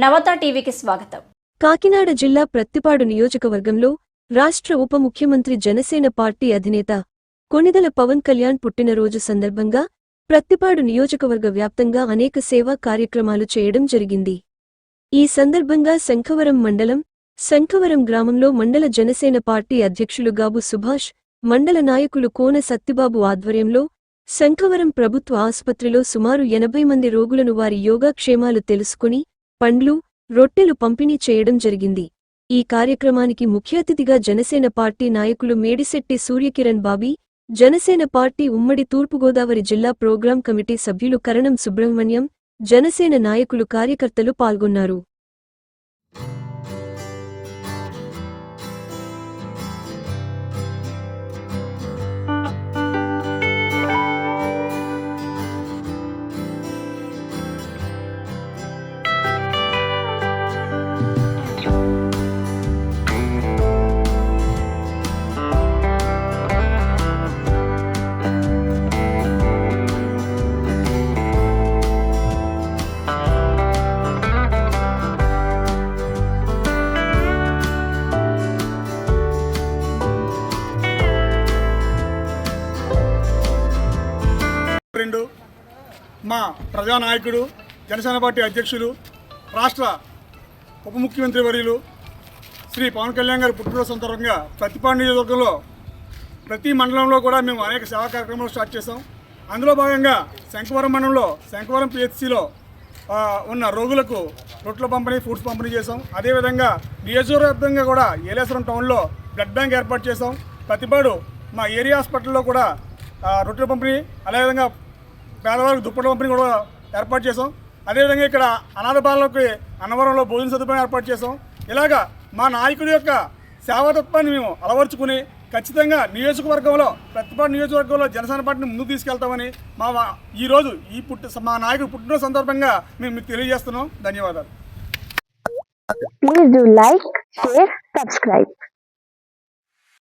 నవత టీవీకి స్వాగతం. కాకినాడ జిల్లా ప్రత్తిపాడు నియోజకవర్గంలో రాష్ట్ర ఉప ముఖ్యమంత్రి జనసేన పార్టీ అధినేత కొనిదల పవన్ కళ్యాణ్ పుట్టినరోజు సందర్భంగా ప్రత్తిపాడు నియోజకవర్గ వ్యాప్తంగా అనేక సేవా కార్యక్రమాలు చేయడం జరిగింది. ఈ సందర్భంగా శంఖవరం మండలం శంఖవరం గ్రామంలో మండల జనసేన పార్టీ అధ్యక్షులు గాబు సుభాష్ మండల నాయకులు కోన సత్తిబాబు ఆధ్వర్యంలో శంఖవరం ప్రభుత్వ ఆసుపత్రిలో సుమారు ఎనభై మంది రోగులను వారి యోగాక్షేమాలు తెలుసుకుని పండ్లు రొట్టెలు పంపిణీ చేయడం జరిగింది. ఈ కార్యక్రమానికి ముఖ్య అతిథిగా జనసేన పార్టీ నాయకులు మేడిశెట్టి సూర్యకిరణ్ బాబీ జనసేన పార్టీ ఉమ్మడి తూర్పుగోదావరి జిల్లా ప్రోగ్రాం కమిటీ సభ్యులు కరణం సుబ్రహ్మణ్యం జనసేన నాయకులు కార్యకర్తలు పాల్గొన్నారు. మా ప్రజానాయకుడు జనసేన పార్టీ అధ్యక్షులు రాష్ట్ర ఉప ముఖ్యమంత్రి వర్యులు శ్రీ పవన్ కళ్యాణ్ గారి పుట్టినరోజు సందర్భంగా ప్రతిపాడు నియోజకవర్గంలో ప్రతి మండలంలో కూడా మేము అనేక సేవా కార్యక్రమాలు స్టార్ట్ చేసాం అందులో భాగంగా శంఖవరం మండలంలో శంఖవరం పిహెచ్సిలో ఉన్న రోగులకు రొట్టెల పంపిణీ ఫుడ్స్ పంపిణీ చేసాం అదేవిధంగా నియోజకవర్గంగా కూడా ఏలేశ్వరం టౌన్లో బ్లడ్ బ్యాంక్ ఏర్పాటు చేసాం ప్రతిపాడు మా ఏరియా హాస్పిటల్లో కూడా రొట్టెల పంపిణీ అదేవిధంగా పేదవారికి దుప్పటి పంపిణీ కూడా ఏర్పాటు చేసాం అదేవిధంగా ఇక్కడ అనాథ బాలలకు అన్నవరంలో భోజన సదుపాయం ఏర్పాటు చేసాం ఇలాగా మా నాయకుడి యొక్క సేవాతత్వాన్ని మేము అలవర్చుకుని ఖచ్చితంగా నియోజకవర్గంలో ప్రతిపాటు నియోజకవర్గంలో జనసేన పార్టీని ముందుకు తీసుకెళ్తామని మా ఈరోజు ఈ పుట్టి మా నాయకుడు పుట్టినరోజు సందర్భంగా మేము మీకు తెలియజేస్తున్నాం. ధన్యవాదాలు. Please do like, share, subscribe.